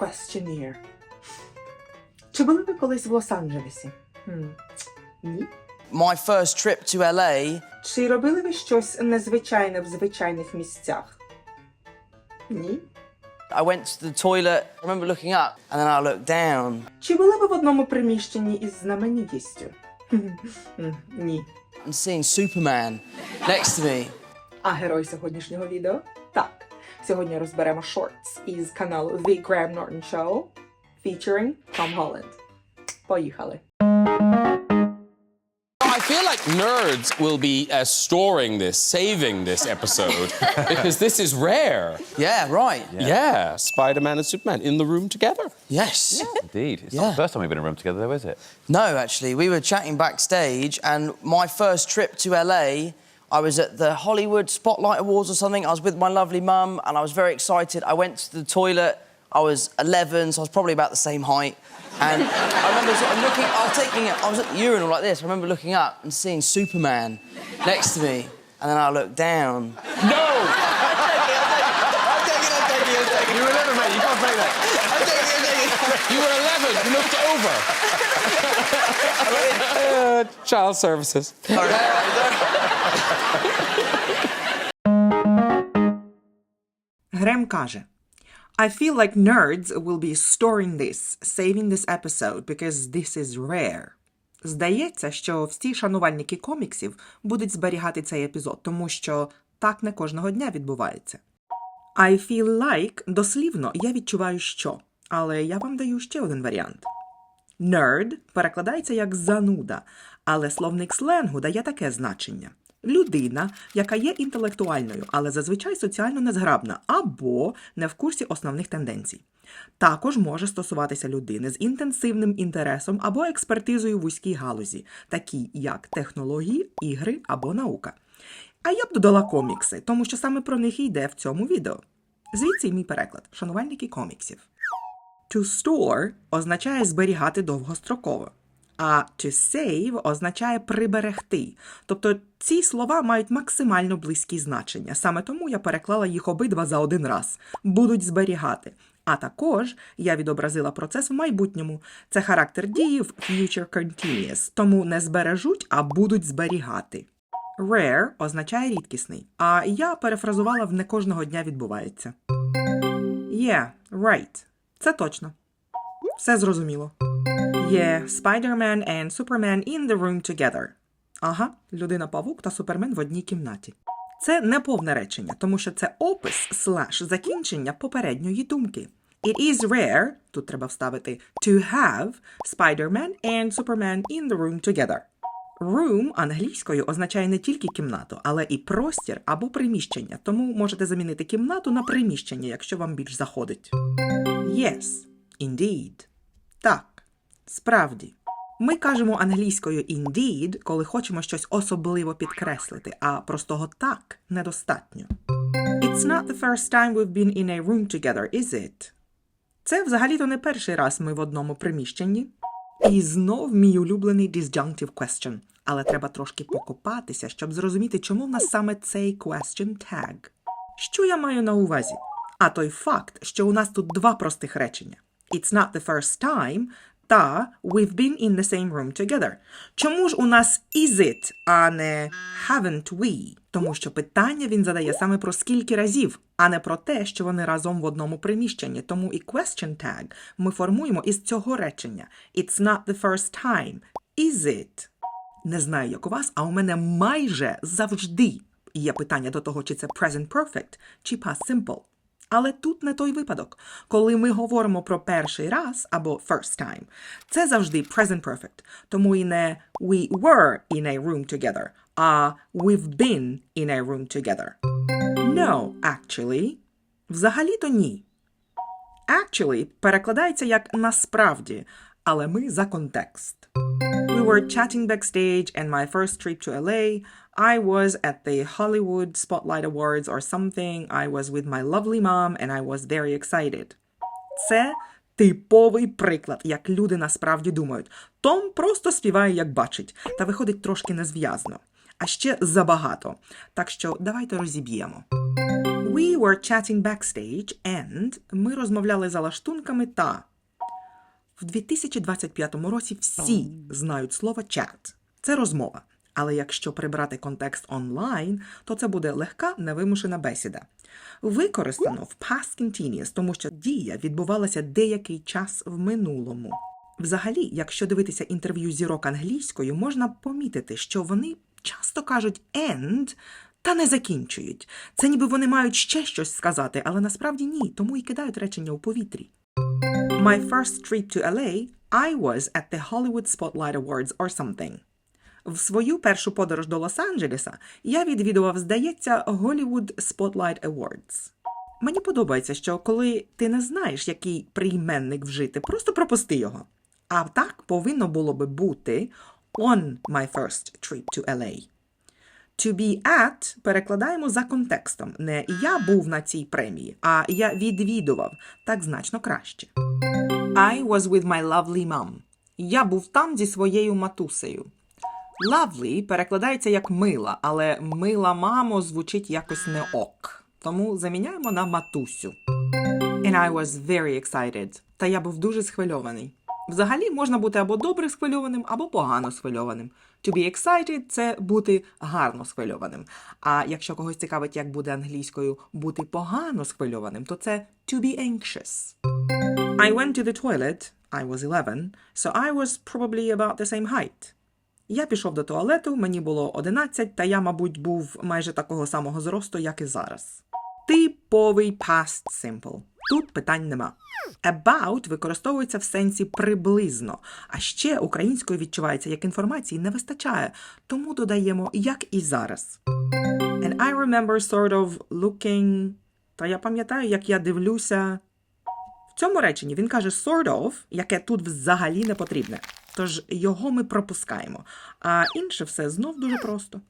questionnaire. Чи були ви колись в Лос-Анджелесі? Хм. Ні. My first trip to LA, Чи робили ви щось незвичайне в звичайних місцях? Ні. I went to the toilet. I remember looking up and then I looked down. Чи були ви в одному приміщенні із знаменитістю? Ні. and seeing Superman next to me. А герой сьогоднішнього відео? Так. Сьогодні розберемо шортс із каналу The Graham Norton Show featuring Tom Holland. Поїхали. I feel like nerds will be uh, storing this, saving this episode, because this is rare. Yeah, right. Yeah, Spider Man and Superman in the room together. Yes. Indeed. It's not Yeah. the first time we've been in a room together, though, is it? No, actually, we were chatting backstage, and my first trip to LA, I was at the Hollywood Spotlight Awards or something. I was with my lovely mum, and I was very excited. I went to the toilet. I was 11, so I was probably about the same height. And I remember sort of looking, I was taking it, I was at the urinal like this. I remember looking up and seeing Superman next to me, and then I looked down. No! You were 11, mate. You can't say that. You were 11, you looked over. Uh, child services. Грем каже: I feel like nerds will be storing this, saving this episode, because this is rare. Здається, що всі шанувальники коміксів будуть зберігати цей епізод, тому що так не кожного дня відбувається. I feel like дослівно я відчуваю що, але я вам даю ще один варіант. Nerd перекладається як зануда, але словник сленгу дає таке значення: людина, яка є інтелектуальною, але зазвичай соціально незграбна або не в курсі основних тенденцій. Також може стосуватися людини з інтенсивним інтересом або експертизою в вузькій галузі, такі як технології, ігри або наука. А я б додала комікси, тому що саме про них йде в цьому відео. Звідси мій переклад, шанувальники коміксів. To store означає зберігати довгостроково, а to save означає приберегти. Тобто ці слова мають максимально близькі значення. Саме тому я переклала їх обидва за один раз. Будуть зберігати. А також я відобразила процес в майбутньому. Це характер дії в future continuous, тому не збережуть, а будуть зберігати. Rare означає рідкісний, а я перефразувала в не кожного дня відбувається. Yeah, right. Це точно. Все зрозуміло. Yeah, Spider-Man and Superman in the room together. Ага, людина-павук та Супермен в одній кімнаті. Це не повне речення, тому що це опис слеш закінчення попередньої думки. It is rare, тут треба вставити to have Spider-Man and Superman in the room together. Room англійською означає не тільки кімнату, але і простір або приміщення, тому можете замінити кімнату на приміщення, якщо вам більш заходить. Yes, indeed. Так, справді. Ми кажемо англійською indeed, коли хочемо щось особливо підкреслити, а простого так недостатньо. It's not the first time we've been in a room together, is it? Це взагалі-то не перший раз ми в одному приміщенні. І знов мій улюблений disjunctive question. Але треба трошки покопатися, щоб зрозуміти, чому в нас саме цей question tag. Що я маю на увазі? А той факт, що у нас тут два простих речення: It's not the first time та We've been in the same room together. Чому ж у нас is it, а не haven't we? Тому що питання він задає саме про скільки разів, а не про те, що вони разом в одному приміщенні. Тому і question tag ми формуємо із цього речення. It's not the first time. Is it? Не знаю, як у вас, а у мене майже завжди є питання до того, чи це present perfect, чи past simple. Але тут не той випадок. Коли ми говоримо про перший раз або first time, це завжди present perfect. Тому і не we were in a room together, а we've been in a room together. No, actually. Взагалі-то ні. Actually перекладається як насправді, але ми за контекст. We were chatting backstage, and my first trip to LA, I was at the Hollywood Spotlight Awards or something. I was with my lovely mom, and I was very excited. Це типовий приклад, як люди насправді думають. Том просто співає, як бачить, та виходить трошки незв'язно. А ще забагато. Так що давайте розіб'ємо. We were chatting backstage and ми розмовляли за лаштунками та в 2025 році всі знають слово chat. Це розмова. Але якщо прибрати контекст онлайн, то це буде легка невимушена бесіда. Використано в past continuous, тому що дія відбувалася деякий час в минулому. Взагалі, якщо дивитися інтерв'ю зірок англійською, можна помітити, що вони часто кажуть end та не закінчують. Це ніби вони мають ще щось сказати, але насправді ні, тому і кидають речення у повітрі. My first trip to LA, I was at the Hollywood Spotlight Awards or something. В свою першу подорож до Лос-Анджелеса я відвідував, здається, Hollywood Spotlight Awards. Мені подобається, що коли ти не знаєш, який прийменник вжити, просто пропусти його. А так повинно було би бути on my first trip to LA. To be at перекладаємо за контекстом. Не я був на цій премії, а я відвідував. Так значно краще. I was with my lovely mom. Я був там зі своєю матусею. Lovely перекладається як мила, але мила мамо звучить якось не ок. Тому заміняємо на матусю. And I was very excited. Та я був дуже схвильований. Взагалі можна бути або добре схвильованим, або погано схвильованим. To be excited – це бути гарно схвильованим. А якщо когось цікавить, як буде англійською бути погано схвильованим, то це to be anxious. I went to the toilet. I was 11, so I was probably about the same height. Я пішов до туалету, мені було 11, та я, мабуть, був майже такого самого зросту, як і зараз. Типовий past simple. Тут питань нема. About використовується в сенсі приблизно, а ще українською відчувається, як інформації не вистачає, тому додаємо як і зараз. And I remember sort of looking... Та я пам'ятаю, як я дивлюся. Цьому реченні він каже sort of, яке тут взагалі не потрібне. Тож його ми пропускаємо. А інше все знов дуже просто.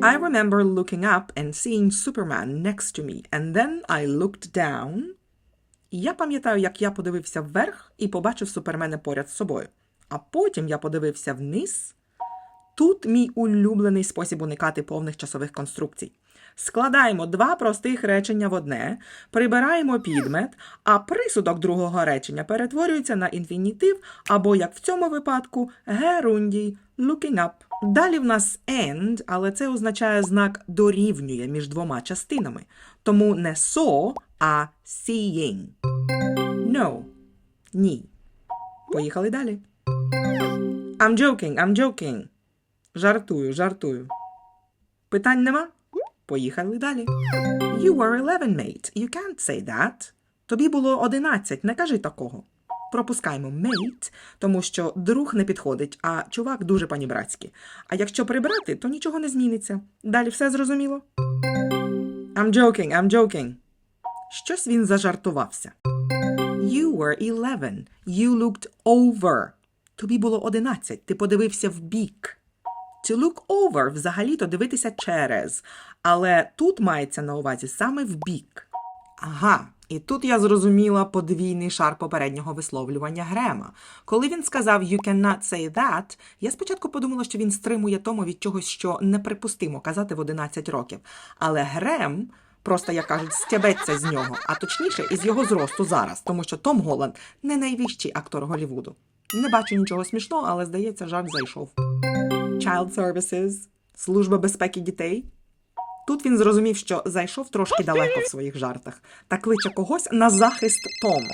I remember looking up and seeing Superman next to me, and then I looked down. Я пам'ятаю, як я подивився вверх і побачив супермена поряд з собою. А потім я подивився вниз. Тут мій улюблений спосіб уникати повних часових конструкцій. Складаємо два простих речення в одне, прибираємо підмет, а присудок другого речення перетворюється на інфінітив або, як в цьому випадку, герундій looking up. Далі в нас and, але це означає знак дорівнює між двома частинами. Тому не saw, а seeing. No. Ні. Поїхали далі. I'm joking, I'm joking. Жартую, жартую. Питань нема? Поїхали далі. You were 11, mate. You can't say that. Тобі було 11, не кажи такого. Пропускаємо mate, тому що друг не підходить, а чувак дуже панібратський. А якщо прибрати, то нічого не зміниться. Далі все зрозуміло? I'm joking, I'm joking. Щось він зажартувався. You were 11. You looked over. Тобі було 11. Ти подивився в бік. To look over взагалі-то дивитися через, але тут мається на увазі саме в бік. Ага, і тут я зрозуміла подвійний шар попереднього висловлювання Грема. Коли він сказав «You cannot say that», я спочатку подумала, що він стримує тому від чогось, що неприпустимо казати в 11 років. Але Грем просто, як кажуть, стябеться з нього, а точніше, із його зросту зараз, тому що Том Голланд не найвищий актор Голлівуду. Не бачу нічого смішного, але здається, жарт зайшов. Child Services, служба безпеки дітей. Тут він зрозумів, що зайшов трошки далеко в своїх жартах та кличе когось на захист Тому.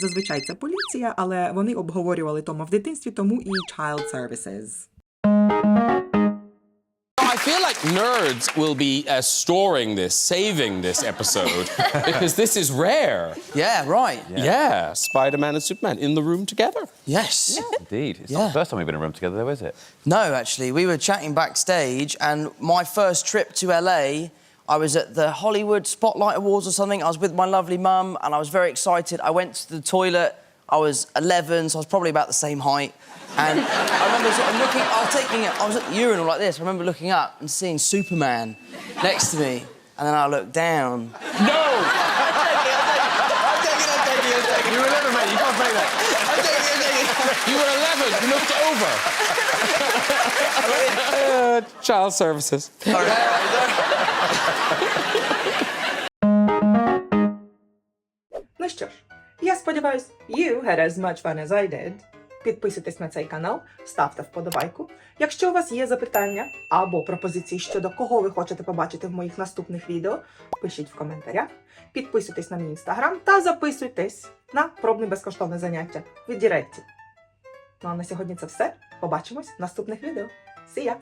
Зазвичай це поліція, але вони обговорювали Тома в дитинстві, тому і Child Services. I feel like nerds will be uh, storing this, saving this episode, because this is rare. Yeah, right. Yeah, Spider Man and Superman in the room together. Yes. Indeed. It's not the first time we've been in a room together, though, is it? No, actually, we were chatting backstage, and my first trip to LA, I was at the Hollywood Spotlight Awards or something. I was with my lovely mum, and I was very excited. I went to the toilet. I was 11, so I was probably about the same height. And I remember sort of looking, I was taking it, I was at the urinal like this. I remember looking up and seeing Superman next to me, and then I looked down. No! You were 11, mate. You can't say that. You were 11, you looked over. Uh, child services. Сподіваюсь, you had as much fun as I did. Підписуйтесь на цей канал, ставте вподобайку. Якщо у вас є запитання або пропозиції щодо кого ви хочете побачити в моїх наступних відео, пишіть в коментарях. Підписуйтесь на мій інстаграм та записуйтесь на пробне безкоштовне заняття від Діректі. Ну а на сьогодні це все. Побачимось в наступних відео. See ya!